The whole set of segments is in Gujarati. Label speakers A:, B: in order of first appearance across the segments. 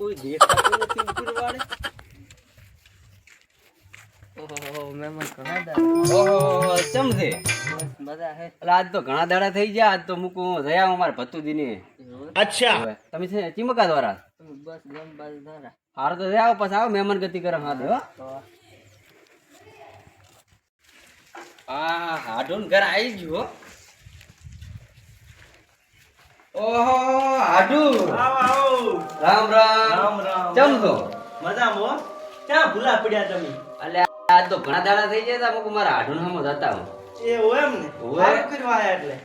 A: કોઈ દેખાતું નથી ઉપરવાળે ઓહો મહેમાન ઘણા દાડા.
B: ઓહો ચમ છે?
A: બસ મજા હે
B: આજ તો ઘણા દાડા થઈ ગયા આજ તો મૂકું જયા અમારે ભત્તુદીની
C: અચ્છા.
B: તમે છે ચીમકા દ્વારા?
A: બસ ગમ બાજુ ધારા
B: હારું તો પછી આવો મહેમાન ગતિ કરે હા દે હો.
A: તો?
B: આ હાડું ઘર આવી ગયું હો. ઓહો હાડુ
C: આવો આવો.
B: રામ રામ.
C: રામ રામ.
B: કેમ છો?
C: મજામાં હો. ક્યાં ભૂલા પડ્યા તમે?
B: અલે આ તો ઘણા દાડા થઈ ગયા તા મારા આડુ નામ જતા હું
C: એ હો એમ ને.
B: હોય.
C: કરવા આયા એટલે.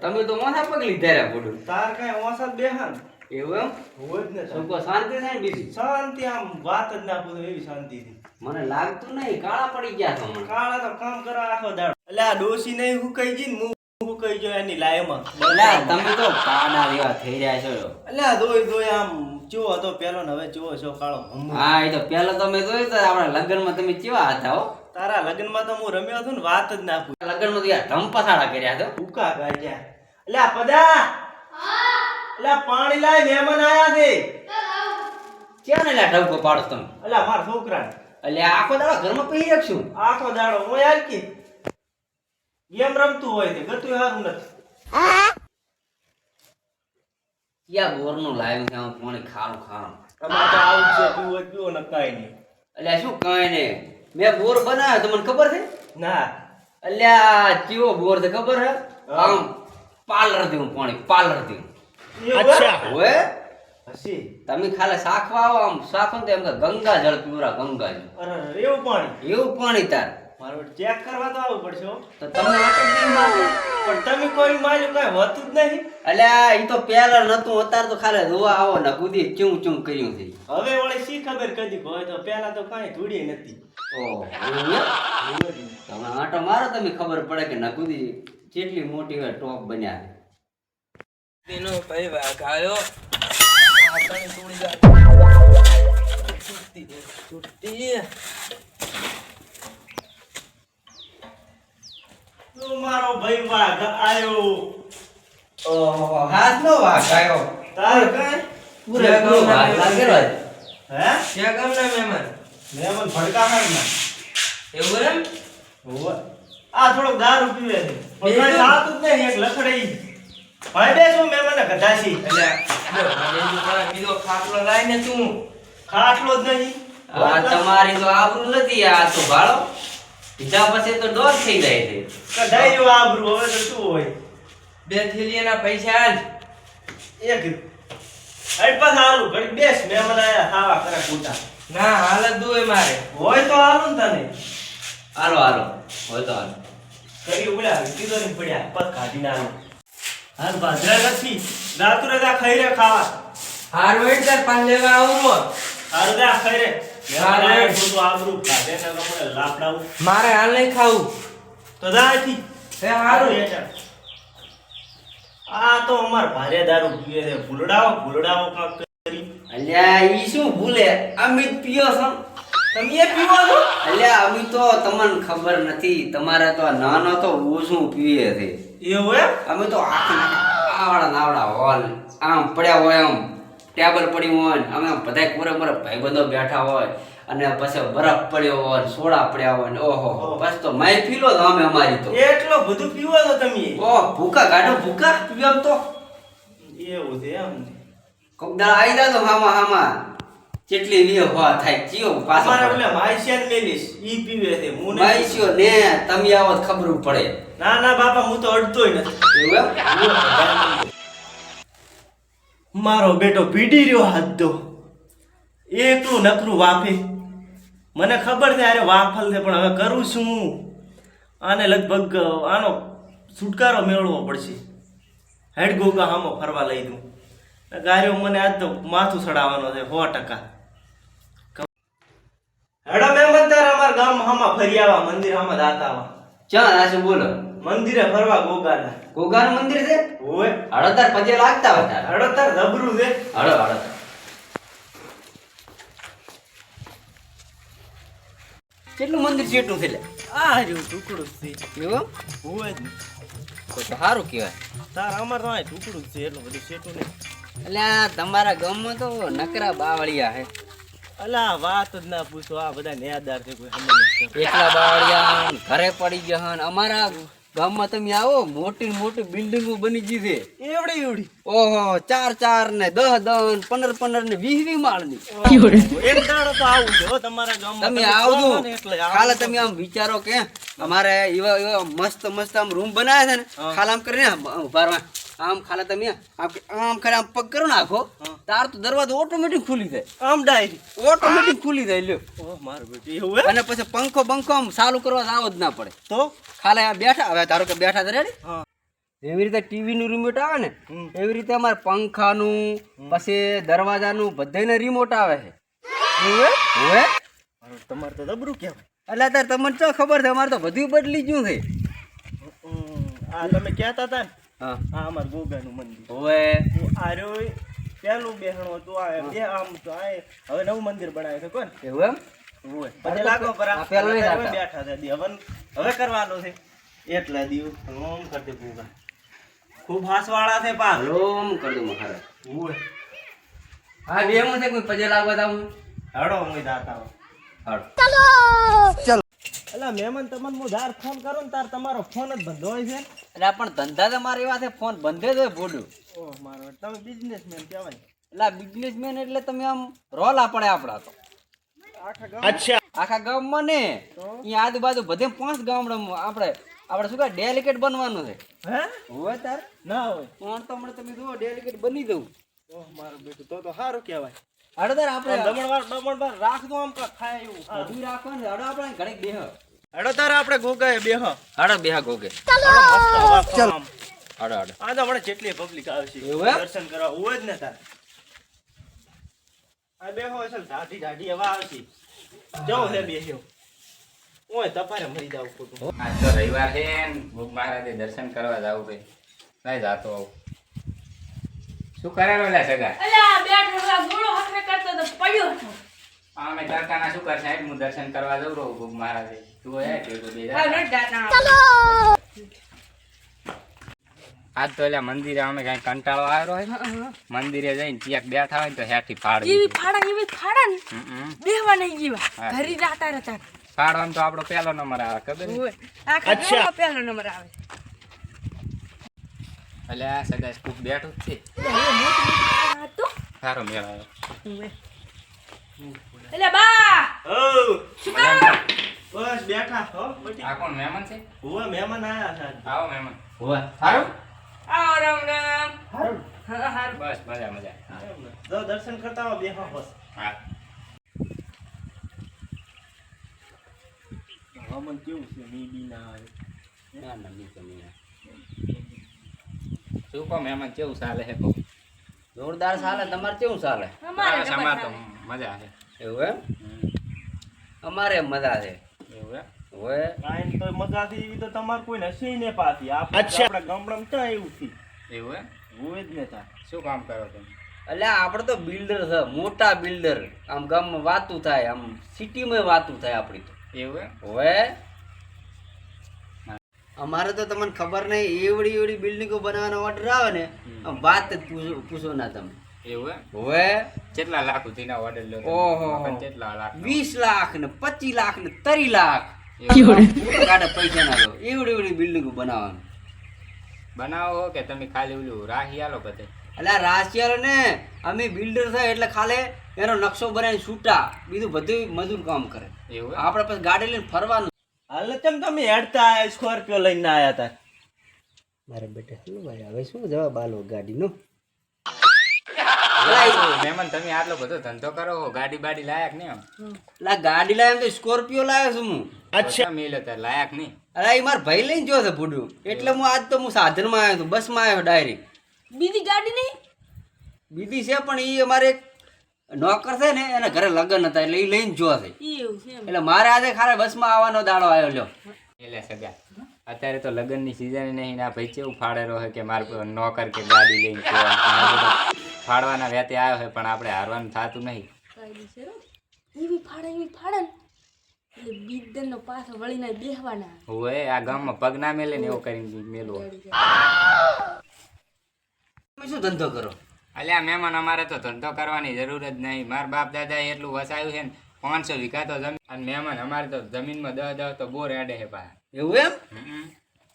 B: તમે તો મોસા પગ લીધા રે બોડું
C: તાર કઈ મોસા બેહાન.
B: એવું એમ?
C: હોય જ ને
B: કહો શાંતિ થાય બીજી?
C: શાંતિ આમ વાત જ ના પૂછો એવી શાંતિ થી
B: મને લાગતું નહીં કાળા પડી ગયા છો
C: કાળા તો કામ કરવા આખો દાડો. એટલે આ ડોસી નહીં કહી ગઈ ને હું હુકાઈ ગયો એની લાયમાં
B: એટલે તમે તો કાના જેવા થઈ રહ્યા છો.
C: એટલે દોય દોય આમ ચો હતો પેલો ને હવે ચો છો કાળો
B: હા એ તો પેલા તમે જોયું તો આપણા લગ્નમાં તમે કેવા હતા હો?
C: તારા લગ્નમાં તો હું રમ્યો હતો ને વાત જ ના પૂછ.
B: લગ્નમાં તો યાર કર્યા હતા
C: ભૂકા કર્યા અલ્યા પદા! આ પાણી લાય મહેમાન આયા છે.
B: ક્યાં ને લા ઢબકો પાડો તમે?
C: અલ્યા મારા છોકરા
B: અલ્યા આખો દાડો ઘરમાં પહેરી રાખશું
C: આખો દાડો હું યાર કે ગેમ રમતું હોય તે ગતું હારું નથી.
B: યા બોરનું લાવ્યું છે? હું પાણી ખારું ખારું
C: તમારે તો આવું છે પીવું પીવો ને કાંઈ નહીં.
B: એટલે શું કાઈ ને મેં બોર બનાવ્યો તમને ખબર છે?
C: ના.
B: એટલે આ ચીવો બોર છે ખબર હે. આમ પાર્લર દેવું પાણી પાર્લર દેવું.
C: અચ્છા.
B: હોય
C: હસી.
B: તમે ખાલી શાખવા આવો આમ શાખો ને તો એમ કે ગંગા જળ પીવરા ગંગા જળ
C: એવું પાણી.
B: એવું પાણી તાર.
C: મારે ચેક કરવા તો આવવું પડશે.
B: તો તમે આટલું કેમ મારતા?
C: પણ તમે કોઈ માર્યું કઈ હોતું જ નહીં.
B: અલ્યા ઈ તો પેલા નતું અત્યારે તો ખાલી જોવા આવો ને કુદી ચું ચું કર્યું છે.
C: હવે વળી શી ખબર કદી હોય તો પેલા તો કાંઈ ધૂળી નથી.
B: ઓહો તમે આટો મારો તમે ખબર પડે કે નકુદી કેટલી મોટી હોય ટોપ બન્યા છે.
A: તેનો ભાઈ વાઘ આવ્યો આ તને થોડી વાર છૂટતી છૂટતી
C: તું મારો ભાઈ વાઘ આવ્યો
B: ઓહો હાથ નો વાઘ આવ્યો
C: તાર કાંઈ?
B: પૂરેપૂરો વાઘ લાગેલો.
C: હે?
A: ક્યાં ગામના મહેમાન.
C: મહેમાન ભડકા હાર ના
A: એવું એમ?
C: હોવે. આ થોડો દારૂ પીવે છે. પણ કઈ કાંઈ જ. નહીં એક લખડી ભાઈ બે શું મહેમાન ગધાસી
A: એટલે બીજો ખાટલો લાઈને તું.
C: ખાટલો જ નહીં.
B: આ તમારી તો આબરૂ નથી આ તો ભાળો. પીધા પછી તો ડોઝ થઈ જાય છે.
C: કઢાઈ જો આબરૂ હવે તો શું હોય?
A: બે થેલીના પૈસા જ
C: એક અડ પાછા હાલું ઘડી બેસ મહેમાન આયા ખાવા કરે કૂટા
A: ના હાલત દુએ મારે.
C: હોય તો હાલું ને તને.
B: હાલો હાલો. હોય તો હાલો.
C: કરી ઉડ્યા કીધો ને પડ્યા પગ કાઢીને હાલો હાલ બાજરા નથી. રાતુ રજા ખાઈ રે ખાવા.
A: હાર વેટ તાર પાન લેવા આવું હો.
C: દા ખાઈ રે.
A: મારે હાલ નહીં ખાવું.
C: તો દાથી.
A: હે હારું.
C: આ તો અમાર ભારે દારૂ પીવે છે. ભૂલડાવો ભૂલડાવો કાંક કરી.
B: અલ્યા ઈ શું ભૂલે? અમિત પીયો છો?
C: તમે પીવો છો?
B: અલ્યા અમે તો તમને ખબર નથી. તમારે તો નાનો તો ઓછું પીએ છે?
C: એવું એમ?
B: અમે તો આખી આવડા નાવડા હોલ. આમ પડ્યા હોય આમ ટેબલ પડ્યું હોય અમે બધા પૂરે પૂરે ભાઈબંધો બેઠા હોય અને પછી બરફ પડ્યો હોય સોડા પડ્યા હોય ઓહો
C: બસ
B: તો તો પીલો તો અમે અમારી તો.
C: એટલો બધું પીવો તો તમે?
B: ઓહ ભૂકા કાઢો ભૂકા પીવામ તો.
C: એવું છે એમ
B: કોકદાળ આવી જા તો હામા હામા. કેટલી વીહ હોવા થાય ચિયો પાછો મારે
C: એટલે માઈશિયન મેલીશ ઈ પીવે છે હું
B: માઈશિયો ને તમે આવો ખબર પડે.
C: ના ના બાપા હું તો અડતોય નથી.
B: એવું
C: મારો બેટો પીડી રહ્યો હાથ તો એકલું નકરું વાફે. મને ખબર છે અરે વાફલ છે પણ હવે કરું શું આને લગભગ આનો છુટકારો મેળવવો પડશે. હેડ ગોગા હામો ફરવા લઈ દઉં. ગાર્યો મને આજ તો માથું સડાવવાનો છે સો ટકા. હેડો મહેમાન તાર અમારા ગામ હામાં ફરી આવા મંદિર હામાં દાતા આવા
B: ચા આજે બોલો?
C: મંદિરે ફરવા ગોગાના.
B: ગોગાનું મંદિર છે? હળદર પજે લાગતા હતા
C: હેડો રબરું છે.
B: હળો હળો. કેટલું મંદિર છે એટલું છે
C: આ જો ટુકડું છે.
B: એવું?
C: હોય જ
B: તો સારું કહેવાય.
C: તાર અમાર તો ટુકડું છે એટલું બધું સેટું નહીં.
B: એટલે આ તમારા ગામમાં તો નકરા બાવળિયા હે
C: અલા વાત જ ના પૂછો આ બધા ન્યાદાર છે કોઈ
B: એકલા બાવળિયા ઘરે પડી ગયા અમારા ગામમાં તમે આવો મોટી મોટી બિલ્ડિંગો બની ગઈ છે.
C: એવડી એવડી.
B: ઓહો ચાર ચાર ને દહ દહ પંદર પંદર ને વીસ વીસ માળની.
C: એક દાડો તો આવું છે તમારા ગામમાં
B: તમે આવજો. ખાલે. તમે આમ વિચારો કે અમારે એવા એવા મસ્ત મસ્ત આમ રૂમ બનાવ્યા છે ને ખાલ આમ કરીને આમ ઊભા રહો. આમ ખાલા તમે આમ આમ ખાલી આમ પગ કરો નાખો તાર તો દરવાજો ઓટોમેટિક ખુલી જાય.
C: આમ ડાયરી
B: ઓટોમેટિક ખુલી જાય લ્યો.
C: ઓ મારું બેટી એવું
B: અને પછી પંખો બંખો આમ ચાલુ કરવા આવો જ ના પડે.
C: તો?
B: ખાલે આ બેઠા હવે ધારો કે બેઠા રેડી
C: હા.
B: એવી રીતે ટીવી નું રિમોટ આવે ને એવી રીતે અમારે પંખાનું પછી દરવાજાનું બધાયને રિમોટ આવે છે.
C: તમારે તો દબરું કહેવાય.
B: એટલે અત્યારે તમને તો ખબર છે અમારે તો બધું બદલી ગયું છે.
C: આ તમે કહેતા હતા ને
B: હા.
C: આ અમાર ગોગાનું મંદિર.
B: હવે
C: હું આ રહ્યો એ પહેલું બેહણું હતું આ બે આમ તો આ હવે નવું મંદિર બનાવ્યું છે કોણ?
B: એવું એમ?
C: ઓય પછી લાગો પર આ
B: આ
C: હવે બેઠા છે દી હવે હવે કરવાનું છે. એટલા દીવ ઓમ ગોગા. ખૂબ હાસવાળા છે પા
B: રોમ કરી દઉં મહારાજ.
C: ઓય
B: હા બે હું છે કોઈ પજે લાગવા હું
C: હડો હું દાતા
B: હાડ.
C: અલા મહેમાન તમને હું ધાર ફોન કરું ને તાર તમારો ફોન જ બંધ હોય છે.
B: એટલે પણ ધંધા તો મારી વાત છે ફોન બંધે જ હોય બોલું
C: ઓહ મારો તમે બિઝનેસમેન કહેવાય.
B: એટલે બિઝનેસમેન એટલે તમે આમ રોલ પડે આપડા તો.
C: આખા અચ્છા.
B: આખા ગામમાં ને
C: તો?
B: અહીંયા આજુબાજુ બધે પાંચ ગામડામાં આપણે આપણે શું કહે ડેલિકેટ બનવાનું છે.
C: હે?
B: હોય તાર?
C: ના હોય.
B: પણ તો હમણાં તમે જુઓ ડેલિકેટ બની દઉં
C: ઓહ મારું બેટું તો તો સારું કહેવાય.
B: હાડો તાર આપણે
C: દમણવાર દમણવાર રાખજો આમ કા ખાય એવું.
B: બધું રાખવાનું છે હાડો આપણે ઘડીક બેહ
C: હેડો તાર આપણે ગોગાએ બેહ
B: હાડો બેહ ગોગે.
C: ચલો!
B: હાડો હાડો.
C: આ તો હમણાં જેટલી પબ્લિક આવશે
B: એવું
C: દર્શન કરવા હોય જ ને તાર. આ બેહો હશે દાઢી ઢાઢી હવા આવશે જો હે બેહ્યો ઓય તપારે મરી જાવ ખોટું.
D: આજ તો રવિવાર છે ને ભૂખ મહારાજે દર્શન કરવા જાવું ભાઈ નહીં જાતો આવું. શું કરેલો લે સગા
E: અલ્યા બે હતો, ગોળો હાથે કરતો તો પડ્યો હતો.
D: અમે તડકાના શું કરશે? સાહેબ હું દર્શન કરવા જઉં રહું ભૂખ મહારાજે. તું હે કે તો બે જા. આજ તો એટલે મંદિરે અમે કઈ કંટાળો આવ્યો હોય મંદિરે જઈને ત્યાં બેઠા હોય ને તો હેઠી ફાડી
E: એવી ફાડા એવી ફાડા ને. બેહવા નહીં જીવા. ઘરી જાતા રહેતા
D: ફાડવામાં તો આપણો પહેલો નંબર આવે ખબર છે?
E: આખા પહેલો નંબર આવે.
D: એટલે આ સગા સ્કૂપ બેઠું જ છે.
E: હવે.
D: સારો મેળ આવ્યો.
E: એટલે બા!
C: ઓ
E: શું?
C: બસ બેઠા હો
D: આ કોણ મહેમાન છે?
C: હુવા મહેમાન આયા છે
D: આવો મહેમાન.
B: હોય સારું
E: આવો રામ રામ.
C: હારું?
E: હા હારું.
D: બસ મજા મજા.
C: જો દર્શન કરતા આવો બેહો બસ.
D: હા.
C: હમન કેવું છે મી બી ના આવે
B: ના ના નહીં તમે
D: શું કહો મહેમાન કેવું ચાલે હે કહો?
B: જોરદાર ચાલે તમારે કેવું ચાલે?
E: અમારે
D: અમારે તો મજા છે
B: એવું એમ? અમારે મજા છે
D: એવું એમ?
B: હોય
C: કાંઈ તો એવી તો તમારે કોઈ નસી ને પાતી આપણે આપણા ગામડામાં ક્યાં એવું થી
D: એવું એમ?
C: હોય જ ને તાર
D: શું કામ કરો તમે?
B: એટલે આપણે તો બિલ્ડર છે મોટા બિલ્ડર. આમ ગામમાં વાતું થાય આમ સિટીમાં વાતું થાય આપણી તો.
D: એવું
B: હવે? અમારે તો તમને ખબર નહીં એવડી એવડી બિલ્ડિંગો બનાવવાનો ઓર્ડર આવે ને વાત જ પૂછો ના તમે.
D: એવું
B: હવે?
D: કેટલા લાખ સુધીના ઓર્ડર લો
B: ઓહો.
D: કેટલા લાખ
B: વીસ લાખ ને પચીસ લાખ ને ત્રીસ લાખ. કાઢે પૈસા ના દો એવડી એવડી બિલ્ડિંગો બનાવવાનું.
D: બનાવો કે તમે ખાલી ઓલું રાહી આલો બધે?
B: એટલે આ રાશિયારો ને અમે બિલ્ડર થાય એટલે ખાલી એનો નકશો બનાવીને છૂટા. બીજું બધું મજૂર કામ કરે.
D: એવું?
B: આપણે પછી ગાડી લઈને ફરવાનું.
C: હાલ તેમ તમે હેડતા આયા સ્કોર્પિયો લઈને આયા તા?
B: મારે બેટા શું ભાઈ હવે શું જવાબ આલો ગાડીનો?
D: મહેમાન તમે આટલો બધો ધંધો કરો ગાડી બાડી લાયક નહીં
B: લા ગાડી લાવ્યા તો સ્કોર્પિયો લાવ્યો છું હું.
D: અચ્છા. મેલો હતા લાયક નહીં.
B: અરે એ માર ભાઈ લઈને જો છે ભૂડું. એટલે હું આજ તો હું સાધનમાં આવ્યો છું બસમાં આવ્યો ડાયરેક્ટ.
E: બીજી ગાડી નહીં?
B: બીજી છે પણ એ અમારે એક નોકર છે ને એના ઘરે લગ્ન હતા એટલે એ લઈને જો છે
E: એવું છે એમ.
B: એટલે મારે આજે ખાલી બસમાં આવવાનો દાડો આવ્યો લ્યો.
D: એટલે સગા અત્યારે તો લગ્નની સિઝન નહીં ના ભાઈ કેવું ફાડેલો હોય કે મારે નોકર કે ગાડી લઈને. ફાડવાના વેતે આવ્યો હોય પણ આપણે હારવાનું થતું નહીં.
E: એવી ફાડે એવી ફાડે ને. એટલે બીજનો પાછો વળીને બેહવાના.
D: હોય આ ગામમાં પગ ના મેલે ને એવું કરીને મેલું
B: શું ધંધો કરો?
D: અલ્યા મહેમાન અમારે તો ધંધો કરવાની જરૂર જ નહીં. મારા બાપ દાદાએ એટલું વસાયું છે ને પાંચસો વીઘા તો જમીન અને મહેમાન અમારે તો જમીનમાં દહ દહ તો બોર એડે છે પા
B: એવું એમ?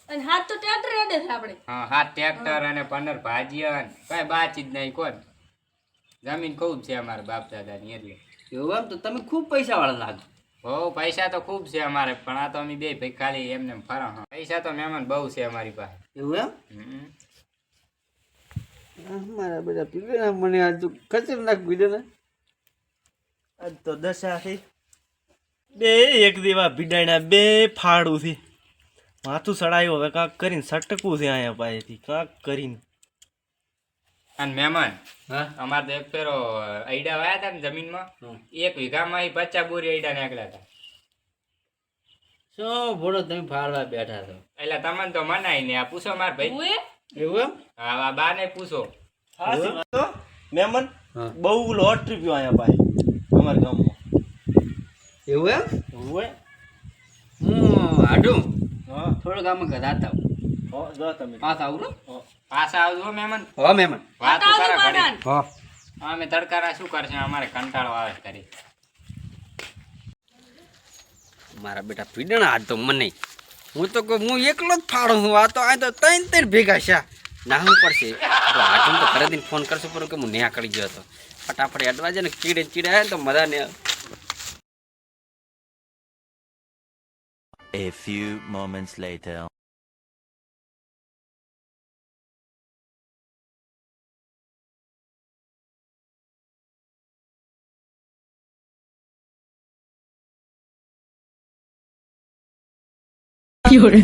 E: અને હાથ તો ટ્રેક્ટર રેડે છે આપણે.
D: હા હાથ ટ્રેક્ટર અને પંદર ભાજીયા ને કઈ બાતચીત નહીં કોણ જમીન ખૂબ છે અમારા બાપ દાદાની એટલે.
B: એવું એમ? તો તમે ખૂબ પૈસા વાળા લાગો.
D: બહુ પૈસા તો ખૂબ છે અમારે પણ આ તો અમે બે ભાઈ ખાલી એમને એમ ફરા પૈસા તો મહેમાન બહુ છે અમારી પાસે.
B: એવું એમ?
D: હમ.
B: મારા બધા પીગડા મને આ તો ખતરનાક પીડે ને.
C: આજ તો દશાથી બે એક દેવા ભીડાણા બે ફાડું થી માથું સડાયું હવે કાંક કરીને સટકવું છે અહીંયા પાસેથી કાંક કરીને.
D: અને મહેમાન
B: હા?
D: અમારે તો એક ફેરો અયડા વાયા હતા ને જમીનમાં એક વીઘામાં એ પચા બોરી અઈડા નીકળ્યા હતા.
B: શું ભોળો તમે ફાળવા બેઠા છો?
D: એટલે તમને તો મનાય ને આ પૂછો મારા ભાઈ.
E: હું એ?
B: એવું એમ?
D: હા બા ને પૂછો.
B: હા.
C: બહુ લોટરી પીવા અહીંયા પાસે અમારા ગામમાં.
B: એવું એમ?
C: હોય
B: હું હાડું
C: હા.
B: થોડુંક આમાં ગધાતા.
C: હો જો તમે.
B: પાસ આવું ને
D: પાછા આવજો મહેમાન
B: હો મેમન.
D: વાત
B: હો.
D: અમે તડકારા શું કરશે? અમારે કંટાળો આવે કરી
B: મારા બેટા પીડણા આજ તો મને. હું તો હું એકલો જ ફાડું હું આ તો આ તો ત્રણ ત્રણ ભેગા છે. ના, હું પડશે. હાથું તો ઘરે દઈને ફોન કરશું પર કે હું ન્યા કરી ગયો હતો. ફટાફટ અડવા જાય ને ચીડે ચીડે આવે તો મજા ને
F: A few moments later.
E: 有人